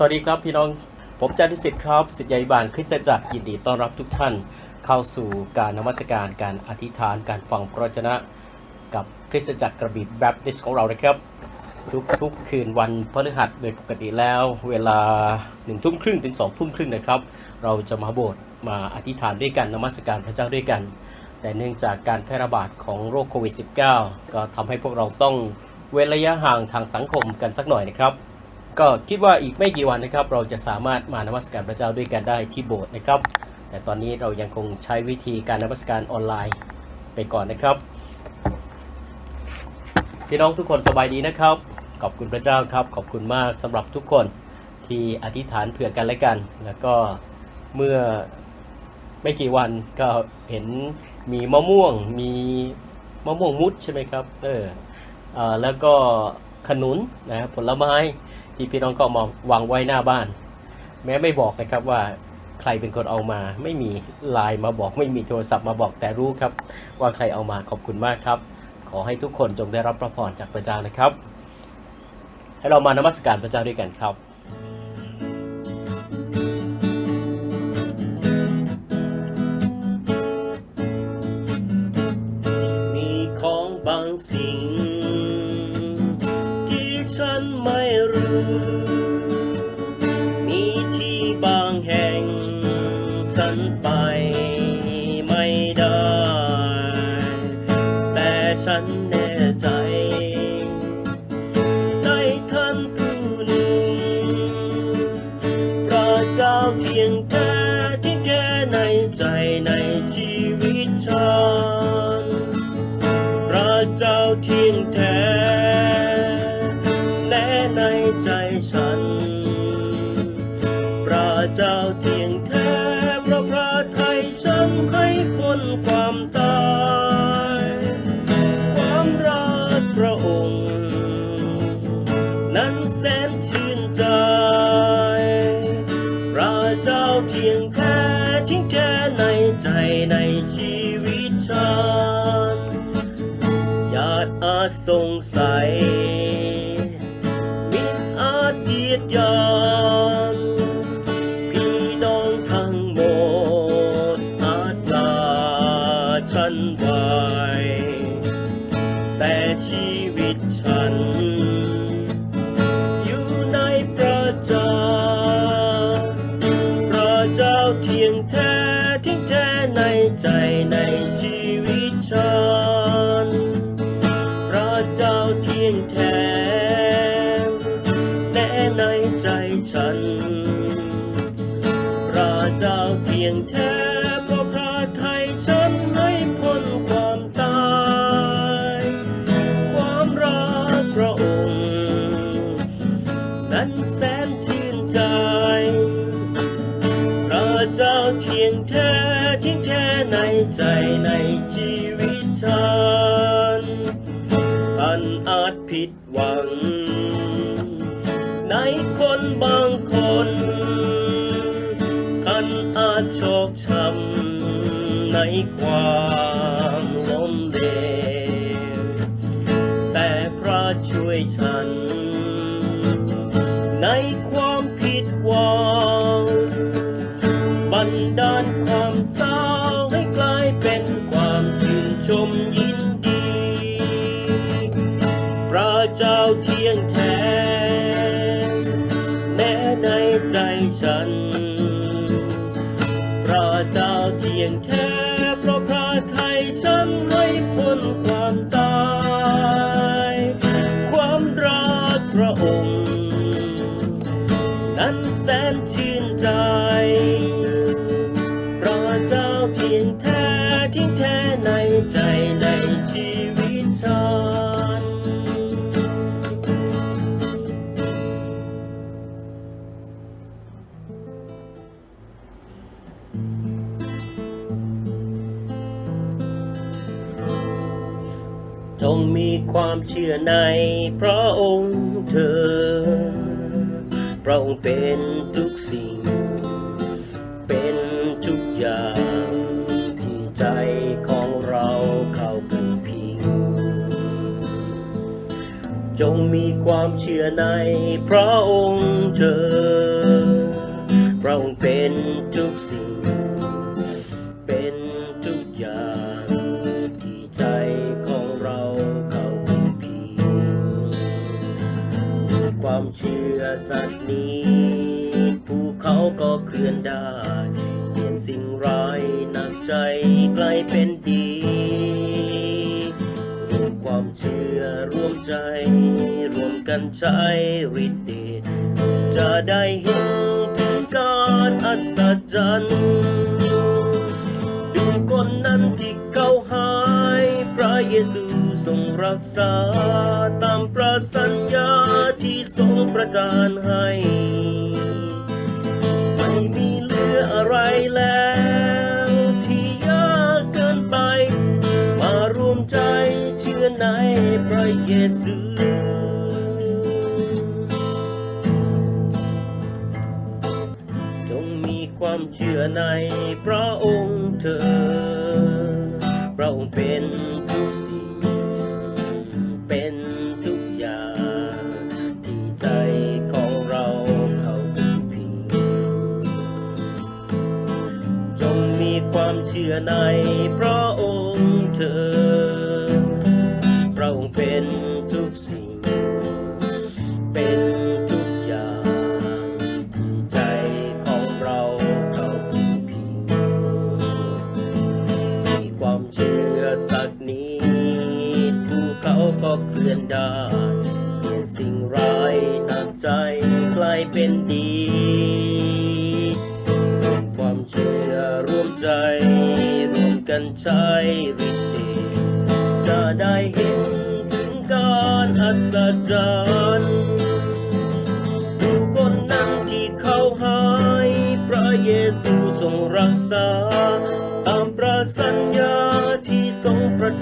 สวัสดีครับพี่น้องผมจันทิสิทธิ์ครับสิทธิใหญ่บานคริสตจักรยินดีต้อนรับทุกท่าน เข้าสู่การนมัสการการอธิษฐานการฟังพระวจนะ กับคริสตจักรกระบี่แบปติสของเรานะครับ ทุกทุกคืนวันพฤหัสโดยปกติแล้ว เวลาหนึ่งทุ่มครึ่งถึงสองทุ่มครึ่งนะครับ เราจะมาโบสถ์มาอธิษฐานด้วยกันนมัสการพระเจ้าด้วยกัน แต่เนื่องจากการแพร่ระบาดของโรคโควิด -19 ก็ทำให้พวกเราต้องเว้นระยะห่างทางสังคมกันสักหน่อยนะครับ ก็คิดว่าอีกไม่กี่วันนะครับ เราจะสามารถมานมัสการพระเจ้าด้วยกันได้ที่โบสถ์นะครับ แต่ตอนนี้เรายังคงใช้วิธีการนมัสการออนไลน์ไปก่อนนะครับ พี่น้องทุกคนสบายดีนะครับ ขอบคุณพระเจ้าครับ ขอบคุณมากสำหรับทุกคนที่อธิษฐานเผื่อกันและกัน แล้วก็เมื่อไม่กี่วันก็เห็นมีมะม่วง มีมะม่วงมุดใช่ไหมครับ เออเออแล้วก็ขนุนนะผลไม้ ที่พี่น้องก็เอามาวางไว้หน้าบ้าน แม้ไม่บอกนะครับว่าใครเป็นคนเอามา ไม่มีไลน์มาบอก ไม่มีโทรศัพท์มาบอกแต่รู้ครับ ว่าใครเอามาขอบคุณมากครับ ขอให้ทุกคนจงได้รับพระพรจากพระเจ้านะครับ ให้เรามานมัสการพระเจ้าด้วยกันครับ แน่ใจ ในท่านผู้หนึ่งพระเจ้าเพียงแค่ที่แค่ในใจใน ส ในคนบางคนท่านอาจโชกช้ำในความ ความเชื่อในพระองค์เธอ พระองค์เป็นทุกสิ่ง เป็นทุกอย่างที่ใจของเราเข้าพึงพิง จงมีความเชื่อในพระองค์เธอ พระองค์เป็น ลื่อนได้เปลี่ยนสิ่งร้ายหนักใจกลายเป็นดีรวมความเชื่อร่วมใจ รวมกันใช้ฤทธิ์เดชจะได้เห็นถึงการอัศจรรย์ดูคนนั้นที่เขาหายพระเยซูทรงรักษาตามประสัญญาที่ทรงประทานให้ อะไรแล้วที่ยากเกินไป มารวมใจเชื่อในพระเยซูจงมีความเชื่อในพระองค์เถิดพระองค์เป็นทุกสิ่งเป็น ชื่อในพระ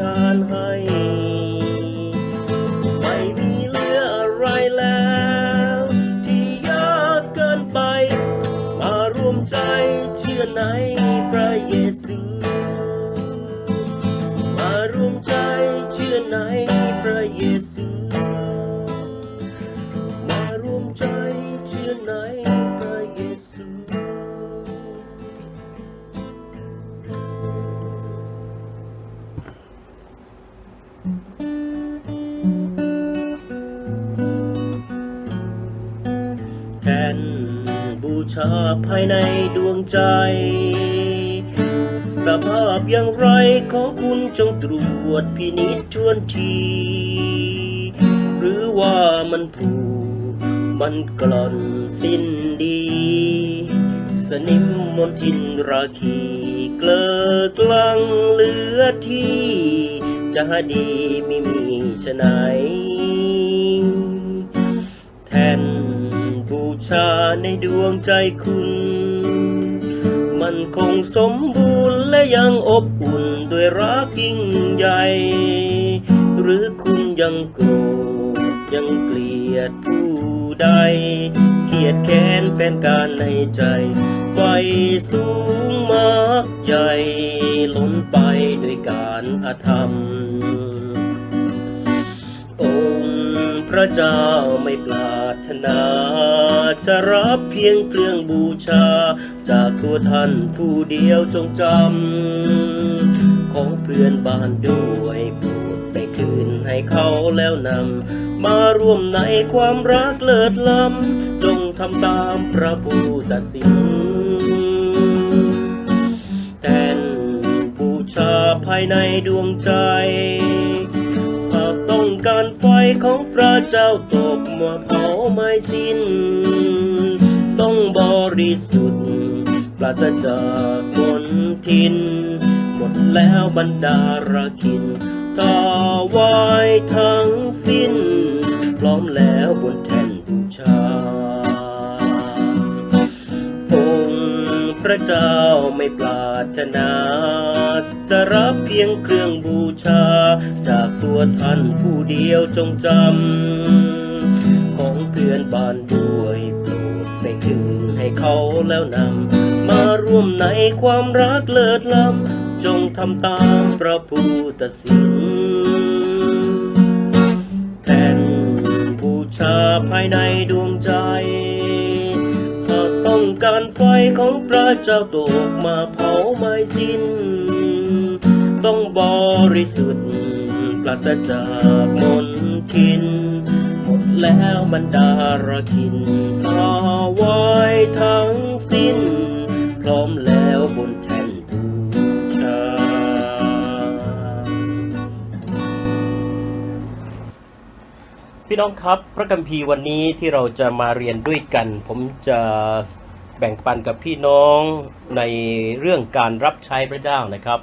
รงปรให้ ไม่มีเหลืออะไรแล้ว ที่ยากเกินไป มาร่วมใจเชื่อในพระเยซู มาร่วมใจเชื่อใน ชาภายในดวงใจ สภาพอย่างไรขอคุณจงตรวจพินิจทวนที หรือว่ามันผูมันกล่อนสิ้นดี สนิมมนทินราคีเกลอกลังเหลือที่ จะดีไม่มีชะไหน ชาในดวงใจคุณ มันคงสมบูรณ์และยังอบอุ่นด้วยรักยิ่งใหญ่ หรือคุณยังโกรธยังเกลียดผู้ใด เกลียดแค้นเป็นการในใจไฟสูงมากใหญ่ล้นไปด้วยการอาธรรม ระเจ้าไม่ปรารถนา จะรับเพียงเครื่องบูชา จากตัวท่านผู้เดียวจงจำ ของเพื่อนบ้านด้วยโปรดไปคืนให้เขาแล้วนำ มาร่วมในความรักเลิศล้ำ จงทำตามพระผู้ตัดสินแทนบูชาภายในดวงใจ องการไฟของพระเจ้าตกมาเผาไม่สิ้น ต้องบริสุทธิ์ปราศจากคนทิน หมดแล้วบรรดาราคินตาวายทั้งสิ้น พร้อมแล้วบนแท่นบูชา พระเจ้าไม่ปรารถนา จะรับเพียงเครื่องบูชา จากตัวท่านผู้เดียวจงจำ ของเพื่อนบ้านด้วยโปรดไปคืนให้เขาแล้วนำ มาร่วมในความรักเลิศล้ำ จงทำตามพระผู้ตัดสินแทนบูชาภายในดวง ของพระเจ้าตกมาเผาไม่สิ้น ต้องบริสุทธิ์ปราศจากมนทิน หมดแล้วบรรดารคินอาไว้ทั้งสิ้น พร้อมแล้วบนแท่นบูชาพี่น้องครับพระคัมภีร์วันนี้ที่เราจะมาเรียนด้วยกัน ผมจะ แบ่งปันกับพี่น้องในเรื่องการรับใช้พระเจ้านะครับ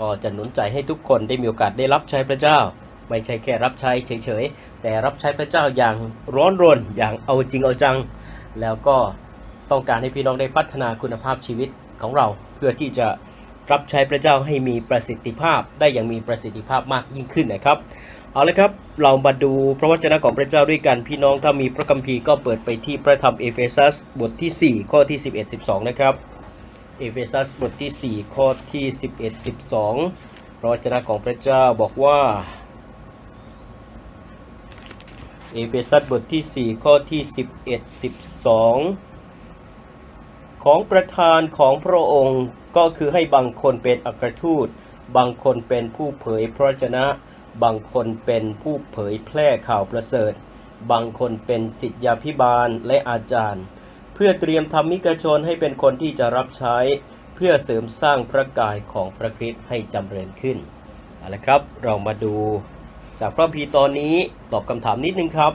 ก็จะหนุนใจให้ทุกคนได้มีโอกาสได้รับใช้พระเจ้า ไม่ใช่แค่รับใช้เฉยๆ แต่รับใช้พระเจ้าอย่างร้อนรนอย่างเอาจริงเอาจัง แล้วก็ต้องการให้พี่น้องได้พัฒนาคุณภาพชีวิตของเรา เพื่อที่จะรับใช้พระเจ้าให้มีประสิทธิภาพได้อย่างมีประสิทธิภาพมากยิ่งขึ้นนะครับ เอาละครับ เรามาดูพระวจนะของพระเจ้าด้วยกัน พี่น้องถ้ามีพระคัมภีร์ก็เปิดไปที่พระธรรมเอเฟซัสบทที่ 4 ข้อที่ 11 12 นะครับ เอเฟซัสบทที่ 4 ข้อที่ 11 12 พระวจนะของพระเจ้าบอกว่า เอเฟซัสบทที่ 4 ข้อที่ 11 12 ของประธานของพระองค์ก็คือให้บางคนเป็นอัครทูต บางคนเป็นผู้เผยพระวจนะ บางคนเป็นผู้เผยแพร่ข่าวประเสริฐ บางคนเป็นศิษยาพิบาลและอาจารย์ เพื่อเตรียมทำมิกชนให้เป็นคนที่จะรับใช้ เพื่อเสริมสร้างพระกายของพระคริสต์ให้จำเริญขึ้นเอาละครับเรามาดูจากพระคัมภีตอนนี้ตอบคำถามนิดนึงครับ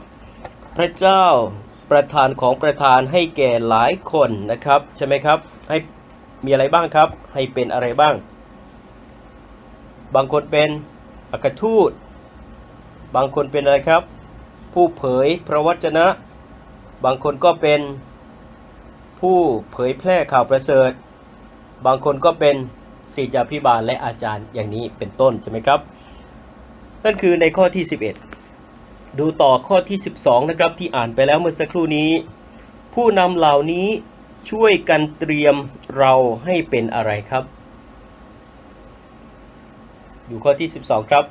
พระเจ้าประธานของประธานให้แก่หลายคนนะครับ ใช่ไหมครับให้มีอะไรบ้างครับ ให้เป็นอะไรบ้าง บางคนเป็น อัครทูต บางคนเป็นอะไรครับ ผู้เผยพระวจนะ บางคนก็เป็น ผู้เผยแพร่ข่าวประเสริฐ บางคนก็เป็นศิษยาพิบาลและอาจารย์อย่างนี้เป็นต้นใช่ไหมครับ นั่นคือในข้อที่ 11 ดูต่อข้อที่ 12 นะครับที่อ่านไปแล้วเมื่อสักครู่นี้ ผู้นำเหล่านี้ช่วยกันเตรียมเราให้เป็นอะไรครับ อยู่ข้อที่ 12 ครับ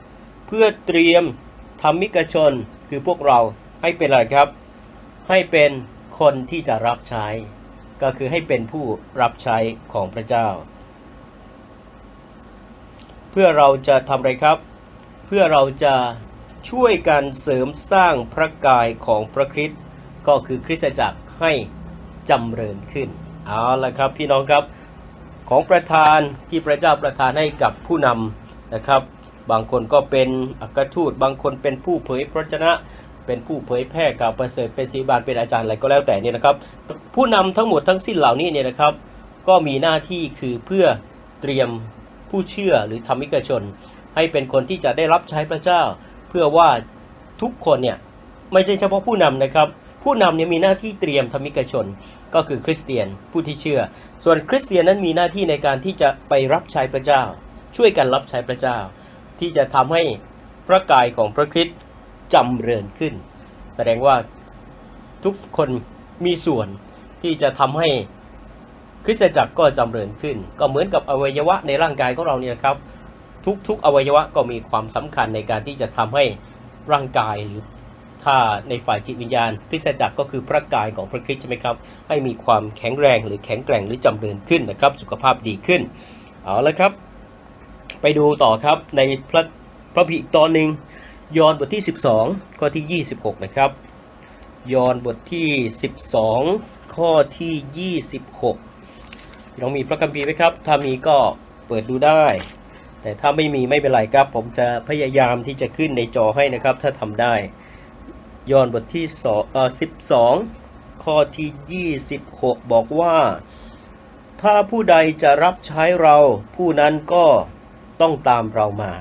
เพื่อเตรียมธรรมิกชนคือพวกเราให้เป็นอะไรครับ ให้เป็นคนที่จะรับใช้ ก็คือให้เป็นผู้รับใช้ของพระเจ้า เพื่อเราจะทำอะไรครับ เพื่อเราจะช่วยกันเสริมสร้างพระกายของพระคริสต์ก็คือคริสตจักรให้จำเริญขึ้นเอาละครับพี่น้องครับของประธานที่พระเจ้าประทานให้กับผู้นำ นะครับ บางคนก็เป็นอัครทูต บางคนเป็นผู้เผยพระวจนะ เป็นผู้เผยแพร่ข่าวประเสริฐเป็นศีบาลเป็นอาจารย์อะไรก็แล้วแต่เนี่ยนะครับ ผู้นำทั้งหมดทั้งสิ้นเหล่านี้เนี่ยนะครับ ก็มีหน้าที่คือเพื่อเตรียมผู้เชื่อหรือธรรมิกชน ให้เป็นคนที่จะได้รับใช้พระเจ้า เพื่อว่าทุกคนเนี่ยไม่ใช่เฉพาะผู้นำนะครับ ผู้นำเนี่ยมีหน้าที่เตรียมธรรมิกชน ก็คือคริสเตียนผู้ที่เชื่อ ส่วนคริสเตียนนั้นมีหน้าที่ในการที่จะไปรับใช้พระเจ้า ช่วยกันรับใช้พระเจ้า ที่จะทำให้พระกายของพระคริสต์จำเริญขึ้น แสดงว่าทุกคนมีส่วนที่จะทำให้คริสตจักรก็จำเริญขึ้น ก็เหมือนกับอวัยวะในร่างกายของเราเนี่ยครับ ทุกๆ อวัยวะก็มีความสำคัญในการที่จะทำให้ร่างกายหรือถ้าในฝ่ายจิตวิญญาณคริสตจักรก็คือพระกายของพระคริสต์ใช่ไหมครับ ให้มีความแข็งแรงหรือแข็งแกร่งหรือจำเริญขึ้นนะครับ สุขภาพดีขึ้น เอาละครับ ไปดูต่อครับในพระพระพีอีกตอนหนึ่งยอห์นบทที่ 12 ข้อที่ 26 นะครับ ยอห์นบทที่ 12 ข้อที่ 26พี่น้องมีพระคัมภีร์ไหมครับ ถ้ามีก็เปิดดูได้ แต่ถ้าไม่มีไม่เป็นไรครับ ผมจะพยายามที่จะขึ้นในจอให้นะครับ ถ้าทำได้ ยอห์นบทที่2เอ่อ12 ข้อที่ 26 บอกว่า ถ้าผู้ใดจะรับใช้เราผู้นั้นก็ ต้องตามเรามา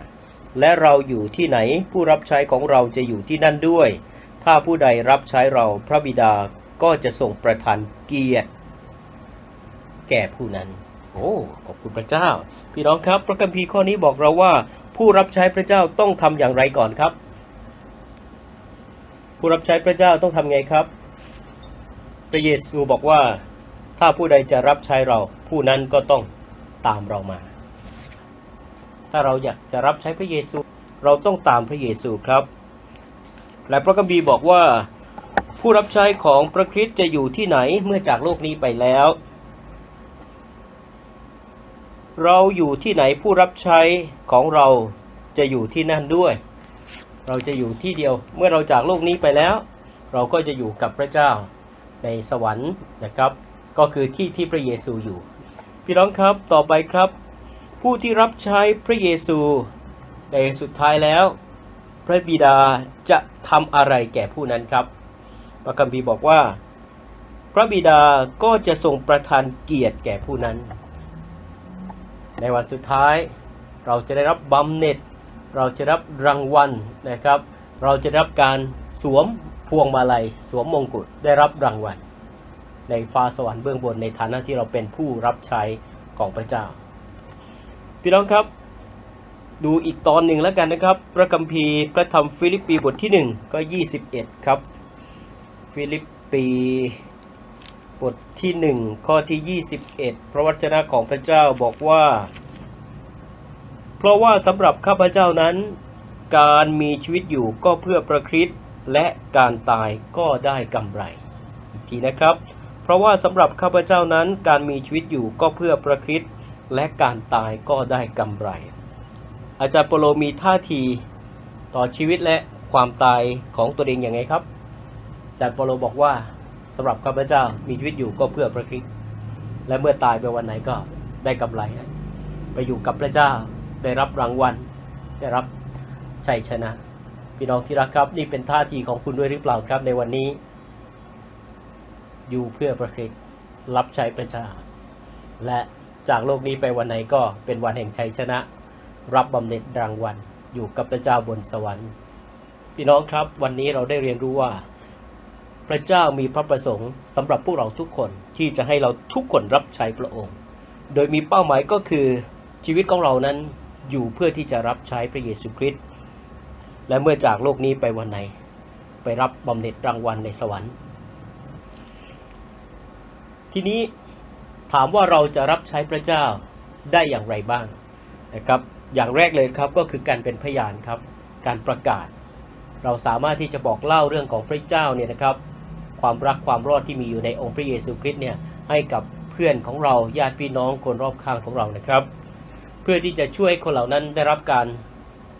และเราอยู่ที่ไหนผู้รับใช้ของเราจะอยู่ที่นั่นด้วย ถ้าผู้ใดรับใช้เราพระบิดาก็จะส่งประทานเกียรติแก่ผู้นั้น โอ้ขอบคุณพระเจ้า พี่น้องครับ พระคัมภีร์ข้อนี้บอกเราว่า ผู้รับใช้พระเจ้าต้องทำอย่างไรก่อนครับ ผู้รับใช้พระเจ้าต้องทำไงครับ พระเยซูบอกว่าถ้าผู้ใดจะรับใช้เราผู้นั้นก็ต้องตามเรามา ถ้าเราอยากจะรับใช้พระเยซู เราต้องตามพระเยซูครับ และพระคัมภีบอกว่า ผู้รับใช้ของพระคริสต์จะอยู่ที่ไหนเมื่อจากโลกนี้ไปแล้ว เราอยู่ที่ไหนผู้รับใช้ของเราจะอยู่ที่นั่นด้วย เราจะอยู่ที่เดียวเมื่อเราจากโลกนี้ไปแล้ว เราก็จะอยู่กับพระเจ้าในสวรรค์นะครับ ก็คือที่ที่พระเยซูอยู่ พี่น้องครับต่อไปครับ ผู้ที่รับใช้พระเยซูในสุดท้ายแล้ว พระบิดาจะทำอะไรแก่ผู้นั้นครับ พระคัมภีร์บอกว่า พระบิดาก็จะทรงประทานเกียรติแก่ผู้นั้น ในวันสุดท้ายเราจะได้รับบำเหน็จ เราจะรับรางวัลนะครับ เราจะรับการสวมพวงมาลัย สวมมงกุฎได้รับรางวัล ในฟ้าสวรรค์เบื้องบนในฐานะที่เราเป็นผู้รับใช้ของพระเจ้า พี่น้องครับ ดูอีกตอนหนึ่งแล้วกันนะครับ พระคัมภีร์พระธรรมฟิลิปปีบทที่ 1 ก็ 21 ครับ ฟิลิปปีบทที่ 1 ข้อที่ 21 พระวจนะของพระเจ้าบอกว่า เพราะว่าสำหรับข้าพเจ้านั้น การมีชีวิตอยู่ก็เพื่อประคริสต์และการตายก็ได้กำไร อีกทีนะครับ เพราะว่าสำหรับข้าพเจ้านั้นการมีชีวิตอยู่ก็เพื่อประคริสต์ และการตายก็ได้กำไร อาจารย์โปโลมีท่าทีต่อชีวิตและความตายของตัวเองอย่างไงครับ อาจารย์โปโลบอกว่าสำหรับข้าพเจ้ามีชีวิตอยู่ก็เพื่อพระคริสต์และเมื่อตายไปวันไหนก็ได้กำไร ไปอยู่กับพระเจ้าได้รับรางวัล ได้รับชัยชนะ พี่น้องที่รักครับนี่เป็นท่าทีของคุณด้วยหรือเปล่าครับในวันนี้ อยู่เพื่อพระคริสต์รับใช้พระเจ้าและ จากโลกนี้ไปวันไหนก็เป็นวันแห่งชัยชนะ รับบำเหน็จรางวัลอยู่กับพระเจ้าบนสวรรค์ พี่น้องครับวันนี้เราได้เรียนรู้ว่า พระเจ้ามีพระประสงค์สำหรับพวกเราทุกคนที่จะให้เราทุกคนรับใช้พระองค์ โดยมีเป้าหมายก็คือชีวิตของเรานั้นอยู่เพื่อที่จะรับใช้พระเยซูคริสต์และเมื่อจากโลกนี้ไปวันไหน ไปรับบำเหน็จรางวัลในสวรรค์ ทีนี้ ถามว่าเราจะรับใช้พระเจ้าได้อย่างไรบ้างนะครับ อย่างแรกเลยครับก็คือการเป็นพยานครับ การประกาศ เราสามารถที่จะบอกเล่าเรื่องของพระเจ้าเนี่ยนะครับ ความรักความรอดที่มีอยู่ในองค์พระเยซูคริสต์เนี่ยให้กับเพื่อนของเราญาติพี่น้องคนรอบข้างของเรานะครับ เพื่อที่จะช่วยคนเหล่านั้นได้รับการ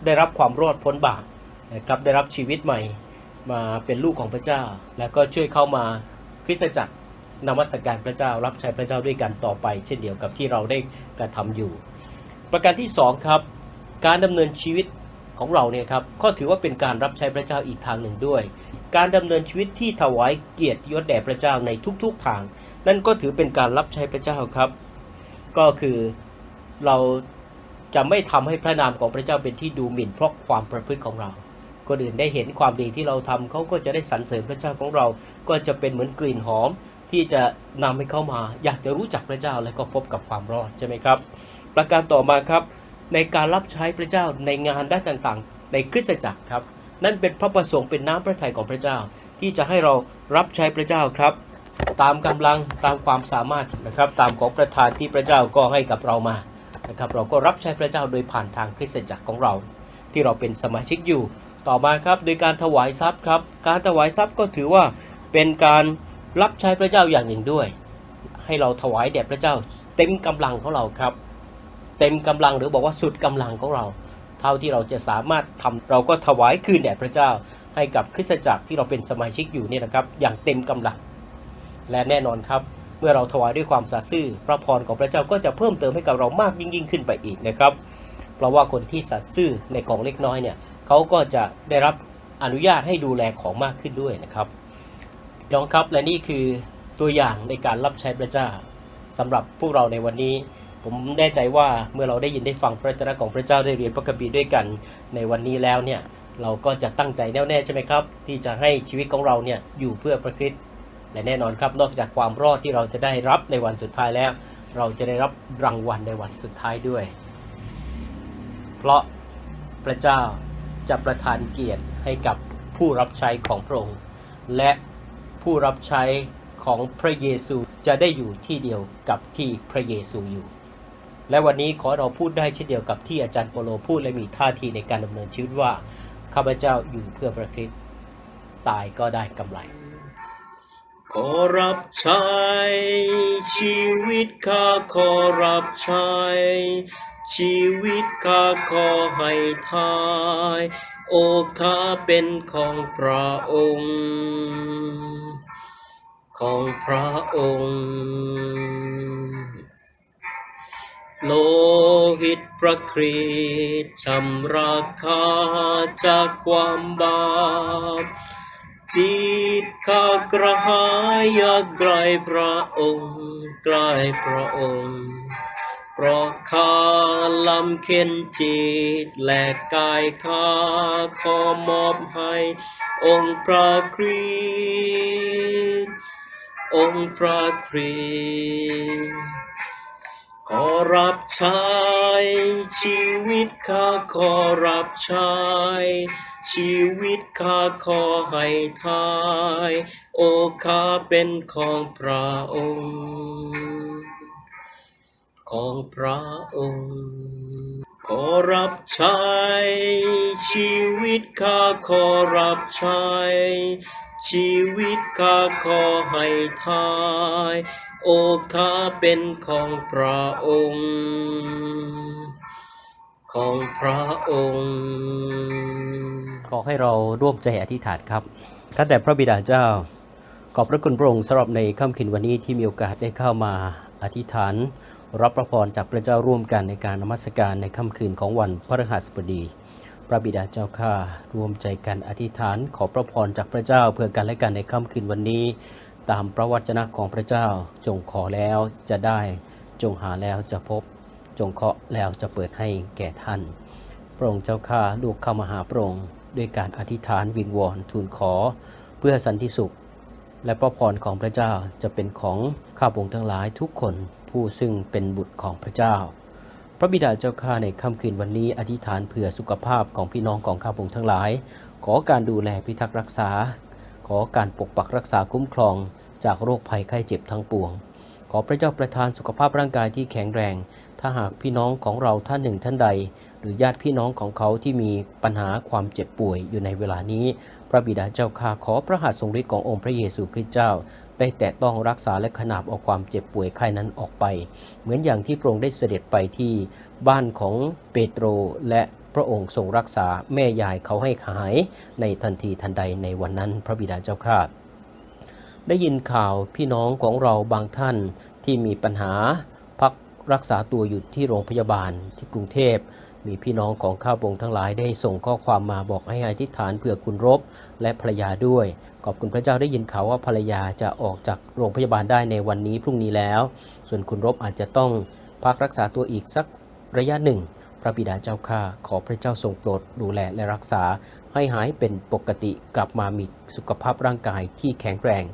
ได้รับความรอดพ้นบาปนะครับได้รับชีวิตใหม่มาเป็นลูกของพระเจ้า แล้วก็ช่วยเข้ามาคริสตจักร นมัสการพระเจ้ารับใช้พระเจ้าด้วยกันต่อไป เช่นเดียวกับที่เราได้กระทำอยู่ ประการที่สองครับ การดำเนินชีวิตของเราเนี่ยครับก็ถือว่าเป็นการรับใช้พระเจ้าอีกทางหนึ่งด้วย การดำเนินชีวิตที่ถวายเกียรติยศแด่พระเจ้าในทุกๆทาง นั่นก็ถือเป็นการรับใช้พระเจ้าครับ ก็คือเราจะไม่ทำให้พระนามของพระเจ้าเป็นที่ดูหมิ่นเพราะความประพฤติของเราคนอื่นได้เห็นความดีที่เราทำเขาก็จะได้สรรเสริญพระเจ้าของเรา ก็จะเป็นเหมือนกลิ่นหอม ที่จะนำให้เข้ามา อยากจะรู้จักพระเจ้าและก็พบกับความรอดใช่ไหมครับ ประการต่อมาครับในการรับใช้พระเจ้าในงานด้านต่างๆ ในคริสตจักรครับ นั่นเป็นพระประสงค์เป็นน้ำพระทัยของพระเจ้า ที่จะให้เรารับใช้พระเจ้าครับ ตามกำลังตามความสามารถนะครับ ตามของประทานที่พระเจ้าก็ให้กับเรามานะครับ เราก็รับใช้พระเจ้าโดยผ่านทางคริสตจักรของเรา ที่เราเป็นสมาชิกอยู่ ต่อมาครับโดยการถวายทรัพย์ครับ การถวายทรัพย์ก็ถือว่าเป็นการ รับใช้พระเจ้าอย่างหนึ่งด้วย ให้เราถวายแด่พระเจ้า เต็มกำลังของเราครับ เต็มกำลังหรือบอกว่าสุดกำลังของเรา เท่าที่เราจะสามารถทำเราก็ถวายคืนแด่พระเจ้า ให้กับคริสตจักรที่เราเป็นสมาชิกอยู่เนี่ยนะครับ อย่างเต็มกำลัง และแน่นอนครับ เมื่อเราถวายด้วยความสัตย์ซื่อ พระพรของพระเจ้าก็จะเพิ่มเติมให้กับเรามากยิ่งยิ่งขึ้นไปอีกนะครับ เพราะว่าคนที่สัตย์ซื่อในของเล็กน้อยเนี่ยเขาก็จะได้รับอนุญาตให้ดูแลของมากขึ้นด้วยนะครับ น้องครับและนี่คือตัวอย่างในการรับใช้พระเจ้าสำหรับพวกเราในวันนี้ ผมแน่ใจว่าเมื่อเราได้ยินได้ฟังพระเจ้าของพระเจ้าได้เรียนพระคัมภีร์ด้วยกันในวันนี้แล้วเนี่ยเราก็จะตั้งใจแน่วแน่ใช่ไหมครับ ที่จะให้ชีวิตของเราเนี่ยอยู่เพื่อพระคริสต์และแน่นอนครับนอกจากความรอดที่เราจะได้รับในวันสุดท้ายแล้ว เราจะได้รับรางวัลในวันสุดท้ายด้วย เพราะพระเจ้าจะประทานเกียรติให้กับผู้รับใช้ของพระองค์และ ผู้รับใช้ของพระเยซูจะได้อยู่ที่เดียวกับที่พระเยซูอยู่ และวันนี้ขอเราพูดได้เช่นเดียวกับที่อาจารย์โปโลพูดและมีท่าทีในการดำเนินชีวิตว่าข้าพเจ้าอยู่เพื่อพระคริสต์ตายก็ได้กำไร ขอรับใช้ชีวิตข้าขอรับใช้ชีวิตข้าขอให้ทาย โอข้าเป็นของพระองค์ ของพระองค์ โลหิตพระคริสต์ชำระข้าจากความบาปจิตข้ากระหายอยากใกล้พระองค์ใกล้พระองค์ เพราะข้าลำเค็นจิตและกายข้าขอมอบให้องค์พระคริสต์องค์พระคริสต์ขอรับใช้ชีวิตข้าขอรับใช้ชีวิตข้าขอให้ทาย โอข้าเป็นของพระองค์ ของพระองค์ ขอรับใช้ชีวิตข้าขอรับใช้ชีวิตข้าขอให้ทาย โอข้าเป็นของพระองค์ ของพระองค์ ขอให้เราร่วมใจอธิษฐานครับข้าแต่พระบิดาเจ้า ขอบพระคุณพระองค์สำหรับในค่ำคืนวันนี้ที่มีโอกาสได้เข้ามาอธิษฐาน รับพระพรจากพระเจ้าร่วมกันในการนมัสการในค่ำคืนของวันพฤหัสบดี พระบิดาเจ้าข้ารวมใจกันอธิษฐานขอพระพรจากพระเจ้าเพื่อกันและกันในค่ำคืนวันนี้ ตามพระวจนะของพระเจ้าจงขอแล้วจะได้จงหาแล้วจะพบ จงเคาะแล้วจะเปิดให้แก่ท่านพระองค์เจ้าข้าลูกเข้ามาหาพระองค์ด้วยการอธิษฐานวิงวอนทูลขอ เพื่อสันติสุข และพระพรของพระเจ้าจะเป็นของข้าพงทั้งหลายทุกคน ผู้ซึ่งเป็นบุตรของพระเจ้า พระบิดาเจ้าข้าในค่ำคืนวันนี้อธิษฐานเผื่อสุขภาพของพี่น้องของข้าพงทั้งหลาย ขอการดูแลพิทักษ์รักษา ขอการปกปักรักษาคุ้มครอง จากโรคภัยไข้เจ็บทั้งปวง ขอพระเจ้าประทานสุขภาพร่างกายที่แข็งแรง ถ้าหากพี่น้องของเราท่านหนึ่งท่านใด หรือญาติพี่น้องของเขาที่มีปัญหาความเจ็บป่วยอยู่ในเวลานี้ พระบิดาเจ้าข้าขอพระหัตถ์ทรงฤทธิ์ขององค์พระเยซูคริสต์เจ้า ได้แตะต้องรักษาและขนาบเอาความเจ็บป่วยไข้นั้นออกไป เหมือนอย่างที่พระองค์ได้เสด็จไปที่บ้านของเปโตรและพระองค์ทรงรักษาแม่ยายเขาให้หายในทันทีทันใดในวันนั้นพระบิดาเจ้าข้าได้ยินข่าวพี่น้องของเราบางท่านที่มีปัญหาพักรักษาตัวอยู่ที่โรงพยาบาลที่กรุงเทพ มีพี่น้องของข้าพงทั้งหลายได้ส่งข้อความมาบอกให้อธิษฐานเผื่อคุณรบและภรรยาด้วย ขอบคุณพระเจ้าได้ยินข่าวว่าภรรยาจะออกจากโรงพยาบาลได้ในวันนี้พรุ่งนี้แล้ว ส่วนคุณรบอาจจะต้องพักรักษาตัวอีกสักระยะหนึ่ง พระบิดาเจ้าข้าขอพระเจ้าทรงโปรดดูแลและรักษา ให้หายเป็นปกติกลับมามีสุขภาพร่างกายที่แข็งแรง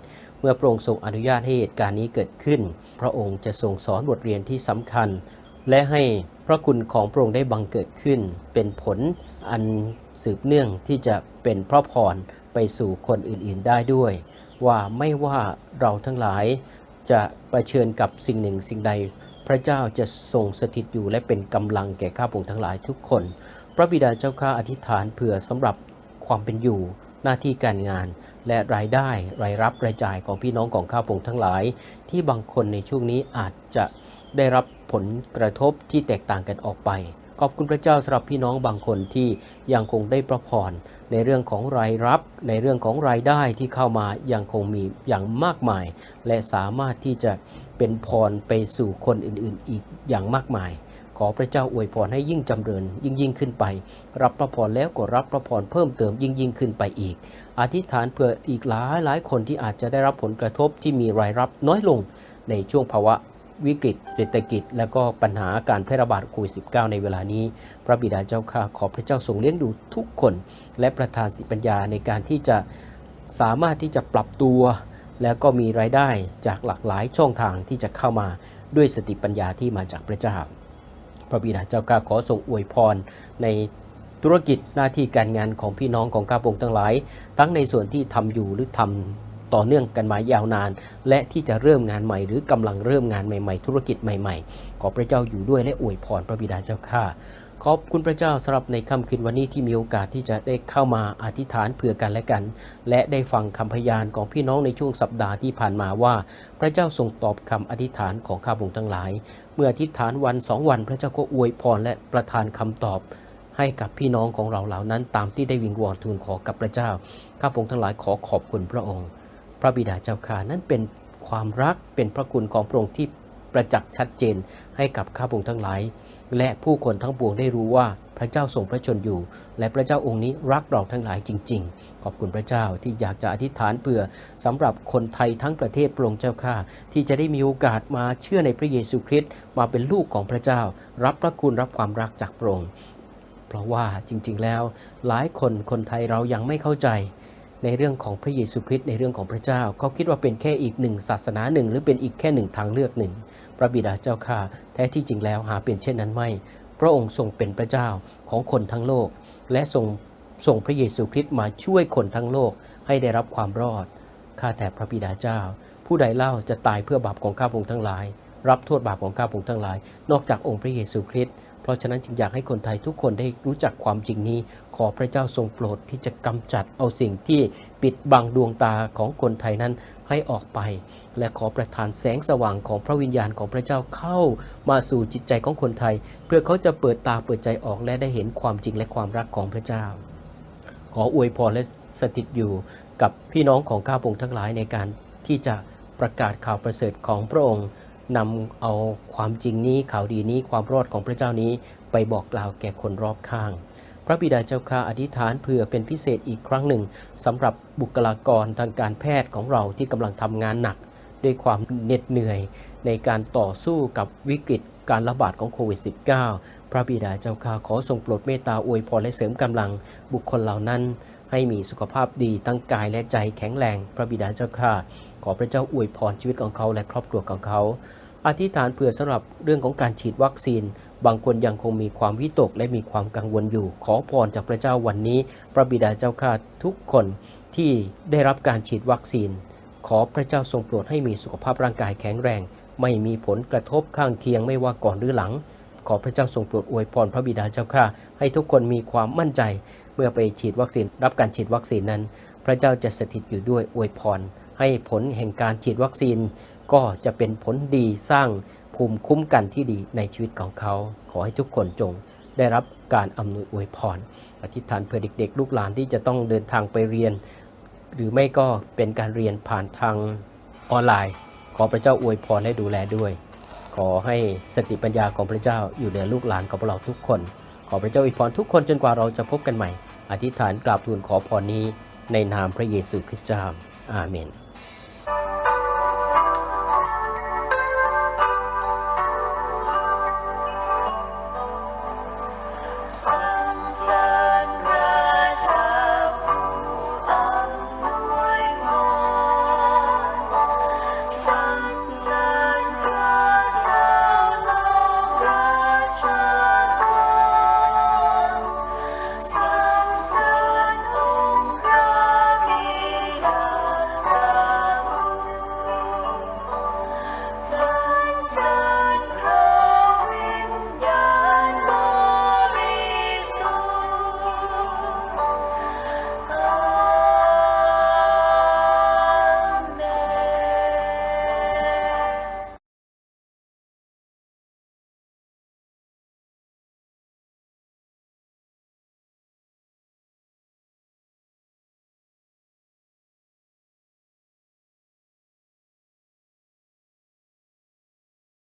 เมื่อพระองค์ทรงอนุญาตให้เหตุการณ์นี้เกิดขึ้น พระองค์จะทรงสอนบทเรียนที่สำคัญ และให้ พระคุณของพระองค์ได้บังเกิดขึ้น เป็นผลอันสืบเนื่องที่จะเป็นพระพรไปสู่คนอื่นๆได้ด้วย ว่าไม่ว่าเราทั้งหลายจะะเชิญกับสิ่งหนึ่งสิ่งใด พระเจ้าจะทรงสถิตอยู่และเป็นกำลังแก่ข้าพงทั้งหลายทุกคน พระบิดาเจ้าข้าอธิษฐานเผื่อสำหรับความเป็นอยู่หน้าที่การงานและรายได้รายรับรายจ่ายของพี่น้องของข้าพงทั้งหลาย ที่บางคนในช่วงนี้อาจจะ ได้รับผลกระทบที่แตกต่างกันออกไป ขอบคุณพระเจ้าสำหรับพี่น้องบางคนที่ยังคงได้ประพรในเรื่องของรายรับ ในเรื่องของรายได้ที่เข้ามายังคงมีอย่างมากมาย และสามารถที่จะเป็นพรไปสู่คนอื่นๆ อีกอย่างมากมาย ขอพระเจ้าอวยพรให้ยิ่งจำเริญยิ่งยิ่งขึ้นไป รับพระพรแล้วก็รับพระพรเพิ่มเติมยิ่งยิ่งขึ้นไปอีก อธิษฐานเพื่ออีกหลายหลายคนที่อาจจะได้รับผลกระทบที่มีรายรับน้อยลงในช่วงภาวะ วิกฤต เศรษฐกิจ และก็ปัญหาการแพร่ระบาดโควิด -19 ในเวลานี้ พระบิดาเจ้าข้าขอพระเจ้าทรงเลี้ยงดูทุกคน และประทานสิปัญญาในการที่จะสามารถที่จะปรับตัว แล้วก็มีรายได้จากหลากหลายช่องทางที่จะเข้ามาด้วยสติปัญญาที่มาจากพระเจ้า พระบิดาเจ้าข้าขอทรงอวยพรในธุรกิจหน้าที่การงานของพี่น้องของข้าพงทั้งหลาย ทั้งในส่วนที่ทำอยู่หรือทำ ต่อเนื่องกันมายาวนาน และที่จะเริ่มงานใหม่ หรือกำลังเริ่มงานใหม่ ๆ ธุรกิจใหม่ ๆ ขอพระเจ้าอยู่ด้วยและอวยพรพระบิดาเจ้าข้าขอบคุณพระเจ้าสำหรับในค่ำคืนวันนี้ที่มีโอกาสที่จะได้เข้ามาอธิษฐานเผื่อกันและกัน และได้ฟังคำพยานของพี่น้องในช่วงสัปดาห์ที่ผ่านมาว่า พระเจ้าทรงตอบคำอธิษฐานของข้าพงทั้งหลาย เมื่ออธิษฐานวันสองวันพระเจ้าก็อวยพรและประทานคำตอบให้กับพี่น้องของเราเหล่านั้นตามที่ได้วิงวอนทูลขอกับพระเจ้า ข้าพงทั้งหลายขอขอบคุณพระองค์ พระบิดาเจ้าข้านั้นเป็นความรักเป็นพระคุณของพระองค์ที่ประจักษ์ชัดเจนให้กับข้าพงทั้งหลาย และผู้คนทั้งปวงได้รู้ว่าพระเจ้าทรงพระชนอยู่ และพระเจ้าองค์นี้รักเราทั้งหลายจริง ๆ ขอบคุณพระเจ้าที่อยากจะอธิษฐานเพื่อสำหรับคนไทยทั้งประเทศพระองค์เจ้าข้าที่จะได้มีโอกาสมาเชื่อในพระเยซูคริสต์มาเป็นลูกของพระเจ้า รับพระคุณรับความรักจากพระองค์เพราะว่าจริงๆแล้วหลายคนคนไทยเรายังไม่เข้าใจ ในเรื่องของพระเยซูคริสต์ในเรื่องของพระเจ้าเขาคิดว่าเป็นแค่อีกหนึ่งศาสนาหนึ่ง หรือเป็นอีกแค่หนึ่งทางเลือกหนึ่ง พระบิดาเจ้าข้าแท้ที่จริงแล้วหาเป็นเช่นนั้นไม่ พระองค์ทรงเป็นพระเจ้าของคนทั้งโลก และทรงส่งพระเยซูคริสต์มาช่วยคนทั้งโลกให้ได้รับความรอดข้าแต่พระบิดาเจ้า ผู้ใดเล่าจะตายเพื่อบาปของข้าพงทั้งหลาย รับโทษบาปของข้าพงทั้งหลาย นอกจากองค์พระเยซูคริสต์ เพราะฉะนั้นจึงอยากให้คนไทยทุกคนได้รู้จักความจริงนี้ ขอพระเจ้าทรงโปรดที่จะกำจัดเอาสิ่งที่ปิดบังดวงตาของคนไทยนั้นให้ออกไป และขอประทานแสงสว่างของพระวิญญาณของพระเจ้าเข้ามาสู่จิตใจของคนไทย เพื่อเขาจะเปิดตาเปิดใจออกและได้เห็นความจริงและความรักของพระเจ้า ขออวยพรและสถิตอยู่กับพี่น้องของข้าพงทั้งหลายในการที่จะประกาศข่าวประเสริฐของพระองค์ นำเอาความจริงนี้ข่าวดีนี้ความรอดของพระเจ้านี้ไปบอกกล่าวแก่คนรอบข้าง พระบิดาเจ้าข้าอธิษฐานเพื่อเป็นพิเศษอีกครั้งหนึ่งสำหรับบุคลากรทางการแพทย์ของเราที่กำลังทำงานหนัก ด้วยความเหน็ดเหนื่อย ในการต่อสู้กับวิกฤตการระบาดของโควิด -19 พระบิดาเจ้าข้าขอทรงโปรดเมตตาอวยพรและเสริมกำลังบุคคลเหล่านั้น ให้มีสุขภาพดีทั้งกายและใจแข็งแรง พระบิดาเจ้าข้า ขอพระเจ้าอวยพรชีวิตของเขาและครอบครัวของเขา อธิษฐานเผื่อสำหรับเรื่องของการฉีดวัคซีน บางคนยังคงมีความวิตกและมีความกังวลอยู่ ขอพรจากพระเจ้าวันนี้ พระบิดาเจ้าข้าทุกคนที่ได้รับการฉีดวัคซีน ขอพระเจ้าทรงโปรดให้มีสุขภาพร่างกายแข็งแรง ไม่มีผลกระทบข้างเคียงไม่ว่าก่อนหรือหลัง ขอพระเจ้าทรงโปรดอวยพรพระบิดาเจ้าข้าให้ทุกคนมีความมั่นใจ เมื่อไปฉีดวัคซีน รับการฉีดวัคซีนนั้น พระเจ้าจะสถิตอยู่ด้วยอวยพร ให้ผลแห่งการฉีดวัคซีน ก็จะเป็นผลดีสร้างภูมิคุ้มกันที่ดีในชีวิตของเขา ขอให้ทุกคนจงได้รับการอำนวยอวยพรอธิษฐานเพื่อเด็ก ๆ ลูกหลานที่จะต้องเดินทางไปเรียน หรือไม่ก็เป็นการเรียนผ่านทางออนไลน์ ขอพระเจ้าอวยพรและดูแลด้วย ขอให้สติปัญญาของพระเจ้าอยู่เหนือลูกหลานของเราทุกคน ขอพระเจ้าอวยพรทุกคนจนกว่าเราจะพบกันใหม่ อธิษฐานกราบทูลขอพรนี้ในนามพระเยซูคริสต์เจ้าอาเมน